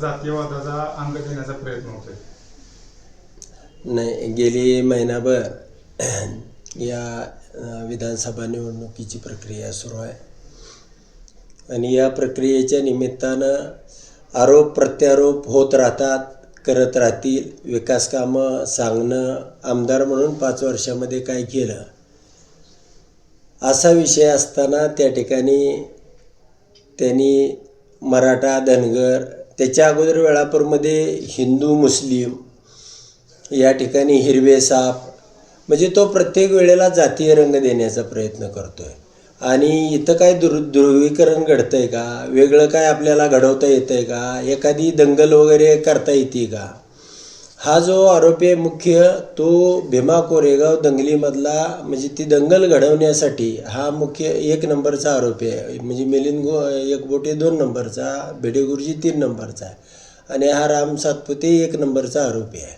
जातीयवादाचा अंग देण्याचा प्रयत्न होतोय. नाही गेली महिनाभर या विधानसभा निवडणुकीची प्रक्रिया सुरू आहे. आणि या प्रक्रियेच्या निमित्तानं आरोप प्रत्यारोप होत राहतात करत राहतील विकास कामं सांगणं आमदार म्हणून पाच वर्षामध्ये काय केलं? असा विषय असताना त्या ठिकाणी त्यांनी मराठा धनगर त्याच्या अगोदर वेळापूरमध्ये हिंदू मुस्लिम या ठिकाणी हिरवे साप म्हणजे तो प्रत्येक वेळेला जातीय रंग देण्याचा प्रयत्न करतो आहे आणि इथं काय दुर ध्रुवीकरण घडतं आहे का? वेगळं काय आपल्याला घडवता येतं आहे का? एखादी दंगल वगैरे करता येते का? हा जो आरोपी आहे मुख्य तो भीमा कोरेगाव दंगलीमधला म्हणजे ती दंगल घडवण्यासाठी हा मुख्य एक नंबरचा आरोपी आहे. म्हणजे मिलिंद गो एक बोटे दोन नंबरचा भिडे गुरुजी तीन नंबरचा आहे. आणि हा राम सातपुते एक नंबरचा आरोपी आहे.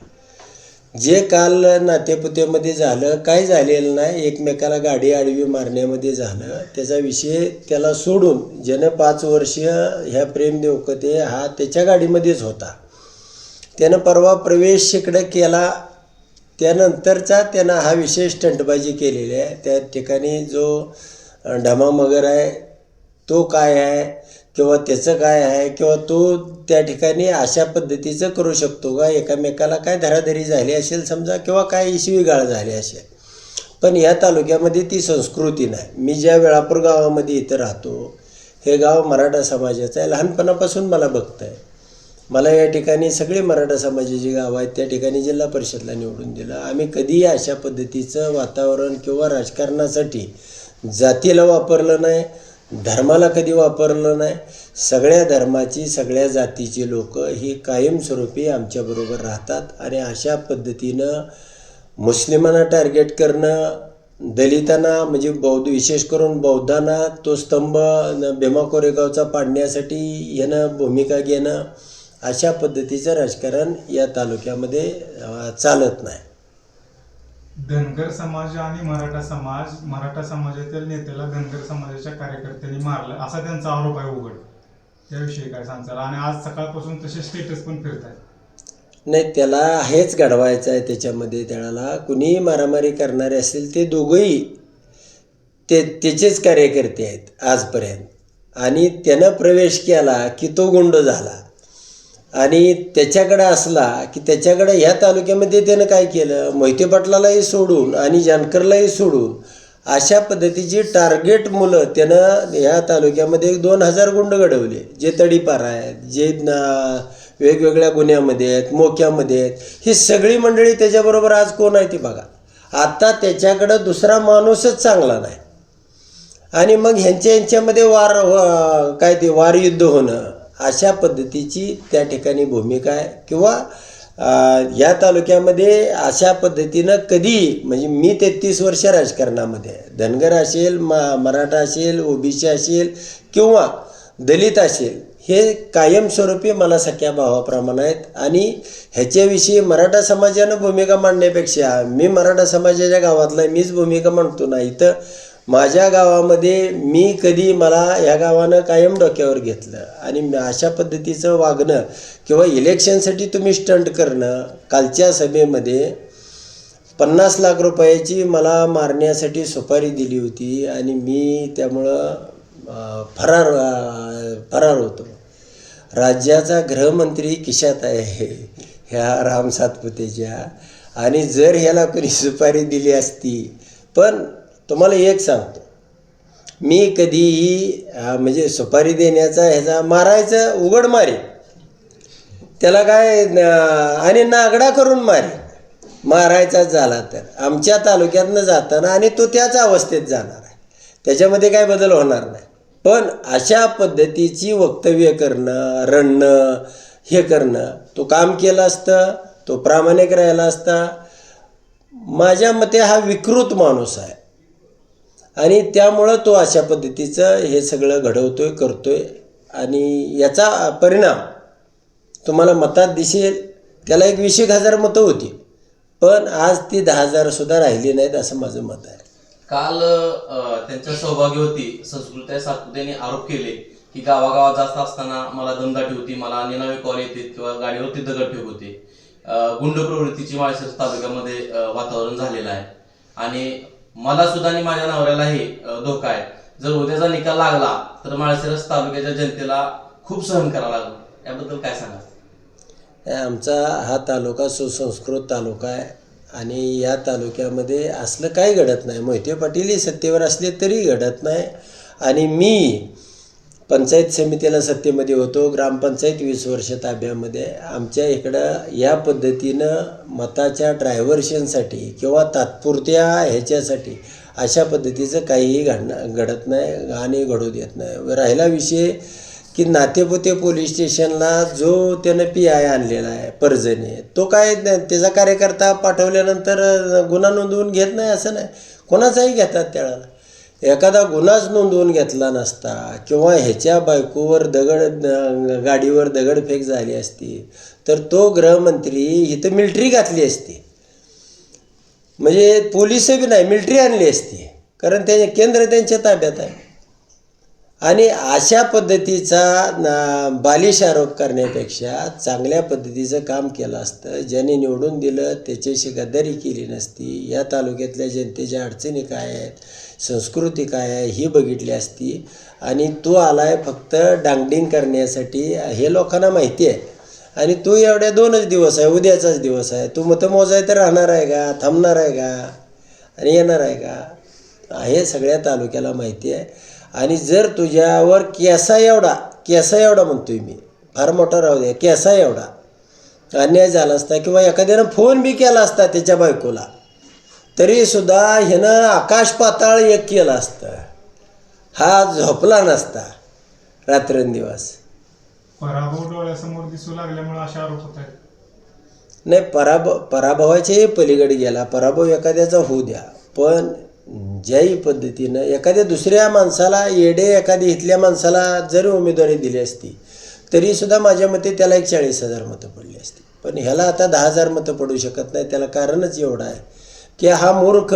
जे काल नातेपुतेमध्ये झालं काय झालेलं नाही एकमेकाला गाडी आडवी मारण्यामध्ये झालं. त्याचा विषय त्याला सोडून ज्यानं पाच वर्ष ह्या प्रेम देवकते हा त्याच्या गाडीमध्येच होता. त्यानं परवा प्रवेश इकडं केला. त्यानंतरचा त्यानं हा विषय स्टंटबाजी केलेली आहे. त्या ठिकाणी जो ढमा मगर आहे तो काय आहे किंवा त्याचं काय आहे किंवा तो त्या ठिकाणी अशा पद्धतीचं करू शकतो का? एकामेकाला काय धराधरी झाली असेल समजा किंवा काय शिवीगाळ झाली असेल. पण या तालुक्यामध्ये ती संस्कृती नाही. मी ज्या वेळापूर गावामध्ये इथं राहतो हे गाव मराठा समाजाचं आहे. लहानपणापासून मला बघतं आहे मला या ठिकाणी सगळे मराठा समाजाची गावं आहेत त्या ठिकाणी जिल्हा परिषदला निवडून दिलं. आम्ही कधीही अशा पद्धतीचं वातावरण किंवा राजकारणासाठी जातीला वापरलं नाही धर्माला कधी वापरलं नाही. सगळ्या धर्माची सगळ्या जातीची लोक ही कायमस्वरूपी आमच्याबरोबर राहतात आणि अशा पद्धतीनं मुस्लिमांना टार्गेट करणं दलितांना म्हणजे बौद्ध विशेष करून बौद्धांना तो स्तंभ न- भीमा कोरेगावचा पाडण्यासाठी यानं भूमिका घेणं अशा पद्धतीचं राजकारण या तालुक्यामध्ये चालत नाही. धनगर समाज आणि मराठा समाज मराठा समाजातील नेत्याला धनगर समाजाच्या कार्यकर्त्यांनी मारलं असा त्यांचा आरोप आहे उघड. त्याविषयी काय सांगताल? आणि आज सकाळपासून तसे स्टेटस पण फिरत आहेत नाही त्याला हेच घडवायचं आहे त्याच्यामध्ये त्याला कुणीही मारामारी करणारे असेल ते दोघंही ते त्याचेच कार्यकर्ते आहेत आजपर्यंत. आणि त्यानं प्रवेश केला की तो गुंड झाला. आणि त्याच्याकडं असला की त्याच्याकडं ह्या तालुक्यामध्ये त्यानं काय केलं? मोहिते पाटलालाही सोडून आणि जानकरलाही सोडून अशा पद्धतीची टार्गेट मुलं त्यानं ह्या तालुक्यामध्ये एक दोन हजार गुंड घडवले. जे तडीपार आहेत जे वेगवेगळ्या गुन्ह्यामध्ये आहेत मोक्यामध्ये आहेत ही सगळी मंडळी त्याच्याबरोबर आज कोण आहे ती बघा. आता त्याच्याकडं दुसरा माणूसच चांगला नाही. आणि मग ह्यांच्या यांच्यामध्ये वार काय ते वारयुद्ध होणं अशा पद्धतीची त्या ठिकाणी भूमिका आहे. किंवा या तालुक्यामध्ये अशा पद्धतीनं कधी म्हणजे मी तेहतीस वर्ष राजकारणामध्ये धनगर असेल मा मराठा असेल ओबीसी असेल किंवा दलित असेल हे कायमस्वरूपी मला सख्या भावाप्रमाणे आहेत. आणि ह्याच्याविषयी मराठा समाजानं भूमिका मांडण्यापेक्षा मी मराठा समाजाच्या गावातला आहे, मीच भूमिका मांडतो ना इथं माझ्या गावामध्ये मी कधी मला ह्या गावानं कायम डोक्यावर घेतलं आणि अशा पद्धतीचं वागणं किंवा इलेक्शनसाठी तुम्ही स्टंट करणं कालच्या सभेमध्ये पन्नास लाख रुपयाची मला मारण्यासाठी सुपारी दिली होती आणि मी त्यामुळं फरार फरार होतो. राज्याचा गृहमंत्री किशात आहे ह्या राम सातपुतेच्या. आणि जर ह्याला कोणी सुपारी दिली असती पण तुम्हाला एक सांगतो. मी कधीही म्हणजे सुपारी देण्याचा ह्याचा मारायचं उघड मारे त्याला काय आणि नागडा करून मारे मारायचा झाला तर. आमच्या तालुक्यातनं जाताना आणि तो त्याच अवस्थेत जाणार आहे. त्याच्यामध्ये काय बदल होणार नाही. पण अशा पद्धतीची वक्तव्य करणं रडणं हे करणं तो काम केलं असतं तो प्रामाणिक राहिला असता. माझ्या मते हा विकृत माणूस आहे. आणि त्यामुळं तो अशा पद्धतीचं हे सगळं घडवतोय करतोय. आणि याचा परिणाम तुम्हाला मतात दिसेल त्याला एक वीस एक हजार मतं होती. पण आज ती दहा हजार सुद्धा राहिली नाहीत असं माझं मत आहे. काल त्यांच्या सहभागी होती संस्कृती सातपुतेने आरोप केले की गावागावात जास्त असताना मला दमदाटी होती मला निनावे कॉल येते किंवा गाडीवरती दगडफेक होते. अं, गुंड प्रवृत्तीची माळशिरस तालुक्यामध्ये वातावरण झालेलं आहे. आणि मला सुद्धा आणि माझ्या नवऱ्यालाही धोका आहे. जर उद्याचा निकाल लागला तर माळशिरस तालुक्याच्या जनतेला खूप सहन करावं लागलं. याबद्दल काय सांगा आमचा हा तालुका सुसंस्कृत तालुका आहे आणि या तालुक्यामध्ये असलं काही घडत नाही. मोहिते पाटीलही सत्तेवर असले तरी घडत नाही. आणि मी पंचायत समितीला सत्तेमध्ये होतो ग्रामपंचायत वीस वर्ष ताब्यामध्ये. आमच्या इकडं या पद्धतीनं मताच्या ड्रायव्हर्शनसाठी किंवा तात्पुरत्या ह्याच्यासाठी अशा पद्धतीचं काहीही घडणं घडत नाही आणि घडू देत नाही. राहिला विषय की नातेपुते पोलीस स्टेशनला जो त्यानं पी आय आणलेला आहे पर्जने तो काय त्याचा कार्यकर्ता पाठवल्यानंतर गुन्हा नोंदवून घेत नाही असं नाही. कोणाचाही घेतात त्याला. एखादा गुन्हाच नोंदवून घेतला नसता किंवा ह्याच्या बायकोवर दगड गाडीवर दगडफेक झाली असती तर तो गृहमंत्री इथं मिल्ट्री घातली असती. म्हणजे पोलीस बी नाही मिलिटरी आणली असती. कारण त्याचे केंद्र त्यांच्या ताब्यात आहे. आणि अशा पद्धतीचा बालिश आरोप करण्यापेक्षा चांगल्या पद्धतीचं काम केलं असतं. ज्याने निवडून दिलं त्याच्याशी गद्दारी केली नसती. या तालुक्यातल्या जनतेच्या अडचणी काय आहेत? संस्कृती काय आहे ही बघितली असती. आणि तो आला आहे फक्त डांगडिंग करण्यासाठी हे लोकांना माहिती आहे. आणि तू एवढ्या दोनच दिवस आहे उद्याचाच दिवस आहे. तू मतं मोजाय तर राहणार आहे का? थांबणार आहे का? आणि येणार आहे का? हे सगळ्या तालुक्याला माहिती आहे. आणि जर तुझ्यावर केसा एवढा केसा एवढा म्हणतोय मी फार मोठा राहू द्या केसा एवढा अन्याय झाला असता किंवा एखाद्यानं फोन बी केला असता त्याच्या बायकोला तरीसुद्धा ह्यानं आकाश पाताळ एक केलं असतं. हा झोपला नसता रात्रंदिवस. पराभव डोळ्यासमोर दिसू लागल्यामुळे असे आरोप होत आहेत. नाही पराभव पराभवाच्याही पलीकडे गेला. पराभव एखाद्याचा होऊ द्या. पण ज्याही पद्धतीनं एखाद्या दुसऱ्या माणसाला येडे एखाद्या इथल्या माणसाला जरी उमेदवारी दिली असती तरीसुद्धा माझ्या मते त्याला एक चाळीस हजार मतं पडली असती. पण ह्याला आता दहा हजार मतं पडू शकत नाही. त्याला कारणच एवढं आहे. की हा मूर्ख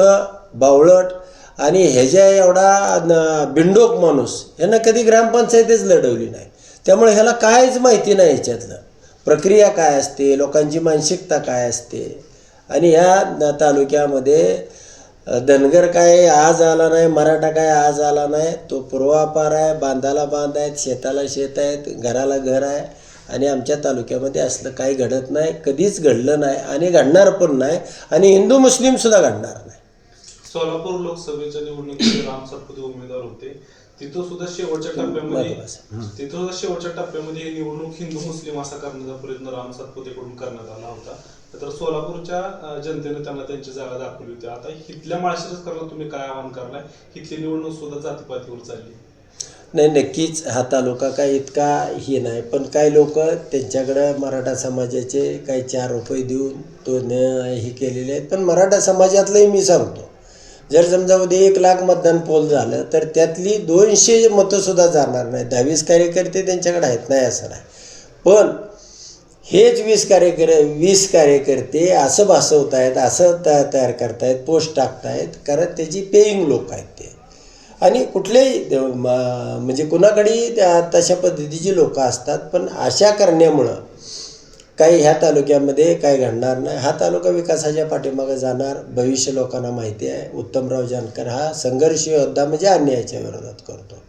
बावळट आणि ह्याच्या एवढा बिंडोक माणूस ह्यानं कधी ग्रामपंचायतच लढवली नाही. त्यामुळे ह्याला काहीच माहिती नाही ह्याच्यातलं प्रक्रिया काय असते लोकांची मानसिकता काय असते? आणि ह्या तालुक्यामध्ये धनगर काय आज आला नाही मराठा काय आज आला नाही तो पूर्वापार आहे बांधाला बांध आहेत शेताला शेत आहेत घराला घर आहे. आणि आमच्या तालुक्यामध्ये असलं काही घडत नाही कधीच घडलं नाही आणि घडणार पण नाही आणि हिंदू मुस्लिमसुद्धा घडणार नाही. सोलापूर लोकसभेच्या निवडणुकीत राम सातपुते उमेदवार होते. तिथं सुद्धा शेवटच्या टप्प्यामध्ये. तिथं सुद्धा शेवटच्या टप्प्यामध्ये ही निवडणूक हिंदू मुस्लिम असा करण्याचा प्रयत्न राम सातपुतेकडून करण्यात आला होता. तर सोलापूरच्या जनतेने त्यांना त्यांची जागा दाखवली होती. आता इथल्या माळशिरसकरला तुम्ही काय आवाहन करलाय? इथली निवडणूक सुद्धा जातीपातीवर चालली. नाही नक्कीच हाता तालुका काय इतका हे नाही पण काही लोक त्यांच्याकडं मराठा समाजाचे काही चार रुपये देऊन तो न हे केलेले आहेत. पण मराठा समाजातलंही मी सांगतो जर समजा उद्या एक लाख मतदान पोल झालं तर त्यातली दोनशे मतंसुद्धा जाणार नाही. दहावीस कार्यकर्ते त्यांच्याकडे आहेत नाही असं नाही. पण हेच वीस कार्यकर वीस कार्यकर्ते असं भासवत आहेत असं तयार करतायत पोस्ट टाकतायत कारण त्याची पेईंग लोक आहेत ते. आणि कुठल्याही म्हणजे कुणाकडे त्या तशा पद्धतीची लोकं असतात पण अशा करण्यामुळं काही ह्या तालुक्यामध्ये काही घडणार नाही. हा तालुका विकासाच्या पाठीमागे जाणार भविष्य लोकांना माहिती आहे. उत्तमराव जानकर हा संघर्ष योद्धा म्हणजे अन्यायाच्या विरोधात करतो.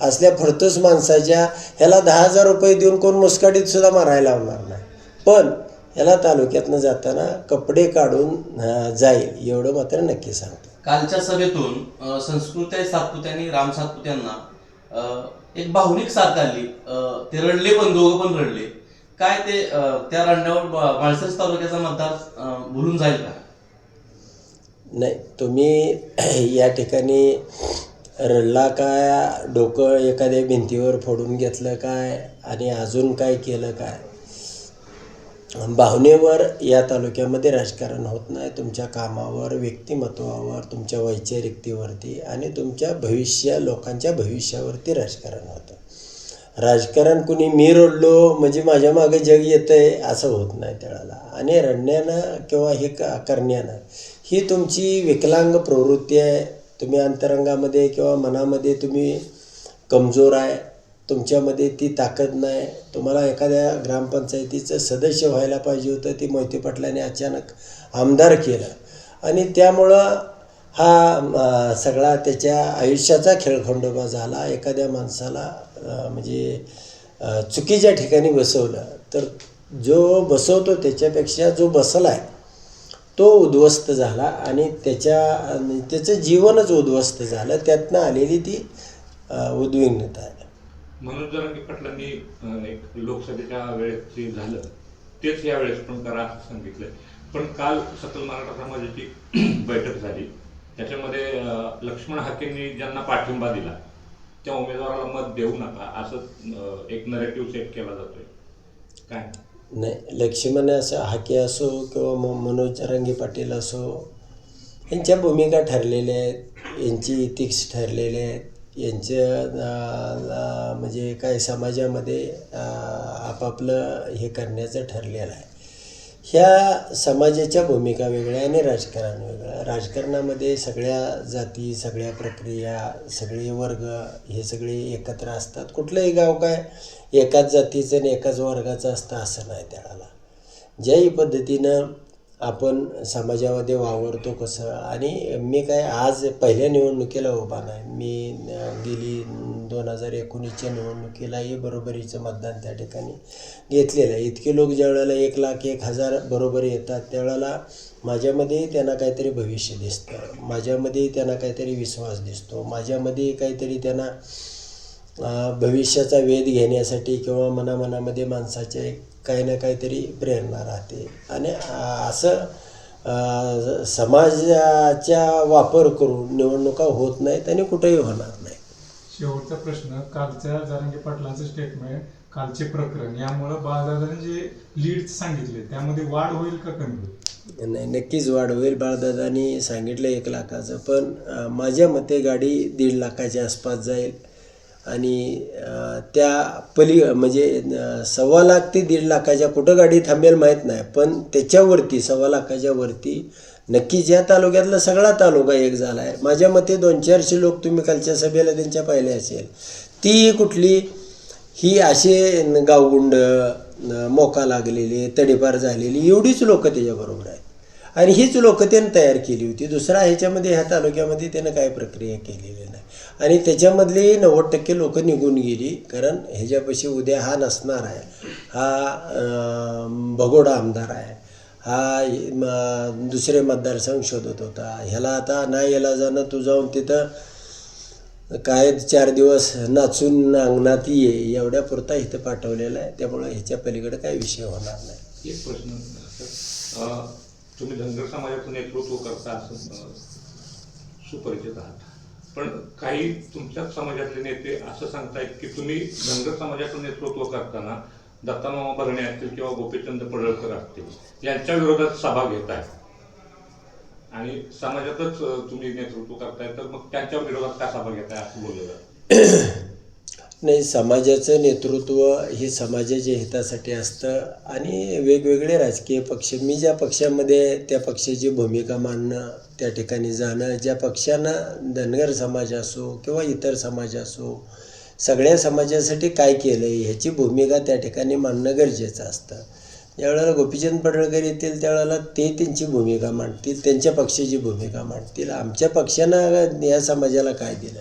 असल्या फडतूस माणसाच्या ह्याला दहा हजार रुपये देऊन कोण मुस्काडीत सुद्धा मारायला लावणार नाही. पण ह्याला तालुक्यातनं जाताना कपडे काढून जाईल एवढं मात्र नक्की सांगतो. कालच्या सभेतून संस्कृती सातपुत्यांनी राम सातपुत्यांना एक भावनिक साथ आली ते रडले पण दोघं पण रडले. काय ते त्या रडण्यावर माळशिरस तालुक्याचा मतदार अ, भुलून जाईल का? नाही तुम्ही या ठिकाणी रडला काय डोकं एखाद्या भिंतीवर फोडून घेतलं काय आणि अजून काय केलं काय? भावनेवर या तालुक्यामध्ये राजकारण होत नाही. तुमच्या कामावर व्यक्तिमत्वावर तुमच्या वैचारिकतेवरती आणि तुमच्या भविष्य लोकांच्या भविष्यावरती राजकारण होतं. राजकारण कुणी मी रडलो म्हणजे माझ्या मागे जग येतं आहे असं होत नाही त्याला. आणि रडण्यानं किंवा हे का करण्यानं ही तुमची विकलांग प्रवृत्ती आहे. तुम्ही अंतरंगामध्ये किंवा मनामध्ये तुम्ही कमजोर आहे. तुमच्यामध्ये ती ताकद नाही. तुम्हाला एखाद्या ग्रामपंचायतीचं सदस्य व्हायला पाहिजे होतं ती मोहिते पाटलाने अचानक आमदार केलं. आणि त्यामुळं हा सगळा त्याच्या आयुष्याचा खेळखंडोबा झाला. एखाद्या माणसाला म्हणजे चुकीच्या ठिकाणी बसवलं तर जो बसवतो त्याच्यापेक्षा जो बसला आहे तो उद्ध्वस्त झाला. आणि त्याच्या त्याचं जीवनच उद्ध्वस्त झालं. त्यातनं आलेली ती उद्विग्नता आहे. मनोज जरांगे पाटलांनी एक लोकसभेच्या वेळेस जे झालं तेच या वेळेस पण करा असं सांगितलंय पण काल सकल मराठा समाजाची बैठक झाली. त्याच्यामध्ये लक्ष्मण हाकेंनी ज्यांना पाठिंबा दिला त्या उमेदवाराला मत देऊ नका असं एक नरेटिव्ह सेट केला जातोय. काय? नाही लक्ष्मण असं हाके असो किंवा मनोज रंगे पाटील असो यांच्या भूमिका ठरलेल्या आहेत यांची इथिक्स ठरलेले आहेत. यांच्या म्हणजे काय समाजामध्ये आपापलं हे करण्याचं ठरलेलं आहे. ह्या समाजाच्या भूमिका वेगळ्या आणि राजकारण वेगळं. राजकारणामध्ये सगळ्या जाती सगळ्या प्रक्रिया सगळे वर्ग हे सगळे एकत्र असतात. कुठलंही गाव काय एकाच जातीचं आणि एकाच वर्गाचं असतं असं नाही त्याला. ज्याही पद्धतीनं आपण समाजामध्ये वावरतो कसं? आणि मी काय आज पहिल्या निवडणुकीला उभा नाही. मी गेली दोन हजार एकोणीसच्या निवडणुकीलाही बरोबरीचं मतदान त्या ठिकाणी घेतलेलं आहे. इतके लोक ज्या वेळेला एक लाख एक हजार बरोबर येतात त्यावेळेला माझ्यामध्ये त्यांना काहीतरी भविष्य दिसतं. माझ्यामध्ये त्यांना काहीतरी विश्वास दिसतो. माझ्यामध्ये काहीतरी त्यांना भविष्याचा वेध घेण्यासाठी किंवा मनामनामध्ये माणसाच्या एक काही ना काहीतरी प्रेरणा राहते. आणि असं समाजाच्या वापर करून निवडणुका होत नाहीत आणि कुठेही होणार नाही. शेवटचा प्रश्न कालच्या जारंगे पाटलांचं स्टेटमेंट कालचे प्रकरण यामुळं बाळदादाने जे लीड सांगितले त्यामध्ये वाढ होईल का कमी होईल? नाही नक्कीच वाढ होईल. बाळदादांनी सांगितलं एक लाखाचं पण माझ्या मते गाडी दीड लाखाच्या आसपास जाईल. आणि त्या पली म्हणजे सव्वा लाख ते दीड लाखाच्या कुठं गाडी थांबेल माहीत नाही पण त्याच्यावरती सव्वा लाखाच्या वरती नक्कीच या तालुक्यातला सगळा तालुका एक झाला आहे माझ्या मते दोन चारशे लोक तुम्ही कालच्या सभेला त्यांच्या पाहिले असेल ती कुठली ही असे गावगुंड मोका लागलेली तडीपार झालेली एवढीच लोकं त्याच्याबरोबर आहेत. आणि हीच लोकं त्यानं तयार केली होती. दुसरा ह्याच्यामध्ये ह्या तालुक्यामध्ये त्यानं काय प्रक्रिया केलेली नाही. आणि त्याच्यामधली नव्वद टक्के लोक निघून गेली कारण ह्याच्यापाशी उद्या हा नसणार आहे. हा भगोडा आमदार आहे. हा म, दुसरे मतदारसंघ शोधत होता. ह्याला आता नाही याला जाणं तू जाऊन तिथं काय चार दिवस नाचून अंगणात ये एवढ्या पुरता इथं पाठवलेला आहे. त्यामुळं ह्याच्या पलीकडे काही विषय होणार नाही. एक प्रश्न तुम्ही धनगर समाजाचं नेतृत्व करता सुपरिचित आहात. पण काही तुमच्याच समाजातले नेते असं सांगतायत की तुम्ही धनगर समाजाचं नेतृत्व करताना दत्तामामा भरणे असतील किंवा गोपीचंद पडळकर असतील यांच्या विरोधात सभा घेताय आणि समाजातच तुम्ही नेतृत्व करताय तर मग त्यांच्या विरोधात का सभा घेताय असं बोललं जातं? नाही समाजाचं नेतृत्व हे समाजाच्या हितासाठी असतं आणि वेगवेगळे राजकीय पक्ष मी ज्या पक्षामध्ये त्या पक्षाची भूमिका मांडणं त्या ठिकाणी जाणं ज्या पक्षानं धनगर समाज असो किंवा इतर समाज असो सगळ्या समाजासाठी काय केलं आहे ह्याची भूमिका त्या ठिकाणी मांडणं गरजेचं असतं. ज्यावेळेला गोपीचंद पडळकर येतील त्यावेळेला ते त्यांची भूमिका मांडतील त्यांच्या पक्षाची भूमिका मांडतील. आमच्या पक्षानं या समाजाला काय दिलं?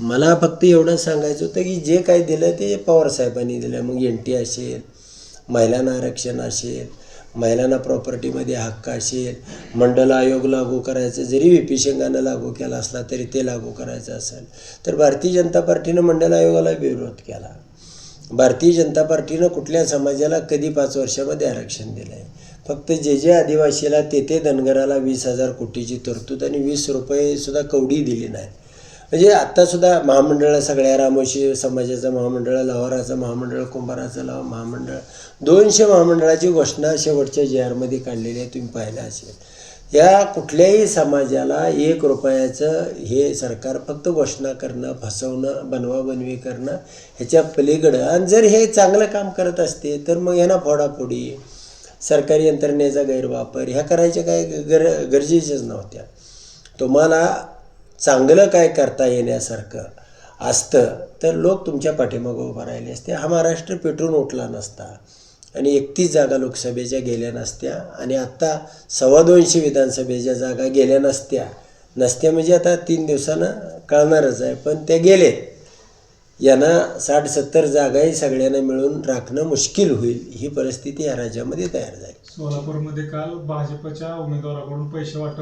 मला फक्त एवढं सांगायचं होतं की जे काय दिलं ते पवारसाहेबांनी दिलं. मग एन टी असेल महिलांना आरक्षण असेल महिलांना प्रॉपर्टीमध्ये हक्क असेल मंडल आयोग लागू करायचं जरी व्ही पी शेंगानं लागू केला असला तरी ते लागू करायचं असेल. तर भारतीय जनता पार्टीनं मंडल आयोगाला विरोध केला. भारतीय जनता पार्टीनं कुठल्या समाजाला कधी पाच वर्षामध्ये आरक्षण दिलं आहे फक्त जे जे आदिवासीला ते ते धनगराला वीस हजार कोटीची तरतूद आणि वीस रुपयेसुद्धा कवडी दिली नाही म्हणजे आत्तासुद्धा महामंडळ सगळ्या रामोशी समाजाचं महामंडळ लवाराचं महामंडळ कुंभाराचं लाव महामंडळ दोनशे महामंडळाची घोषणा शेवटच्या जे आरमध्ये काढलेली आहे तुम्ही पाहिलं असेल. या कुठल्याही समाजाला एक रुपयाचं हे सरकार फक्त घोषणा करणं फसवणं बनवाबनवी करणं ह्याच्या पलीकडं. आणि जर हे चांगलं काम करत असते तर मग यांना फोडाफोडी सरकारी यंत्रणेचा गैरवापर ह्या करायच्या काय गर गरजेच्याच नव्हत्या. तुम्हाला चांगलं काय करता येण्यासारखं असतं तर लोक तुमच्या पाठीमागं उभं राहिले असते. हा महाराष्ट्र पेटून उठला नसता. आणि एकतीस जागा लोकसभेच्या गेल्या नसत्या आणि आत्ता सव्वा दोनशे विधानसभेच्या जागा गेल्या नसत्या. नसत्या म्हणजे आता तीन दिवसानं कळणारच आहे पण त्या गेलेत. यांना साठ सत्तर जागाही सगळ्यांना मिळून राखणं मुश्किल होईल ही परिस्थिती या राज्यामध्ये तयार झाली. सोलापूरमध्ये काल भाजपच्या उमेदवाराकडून पैसे वाटप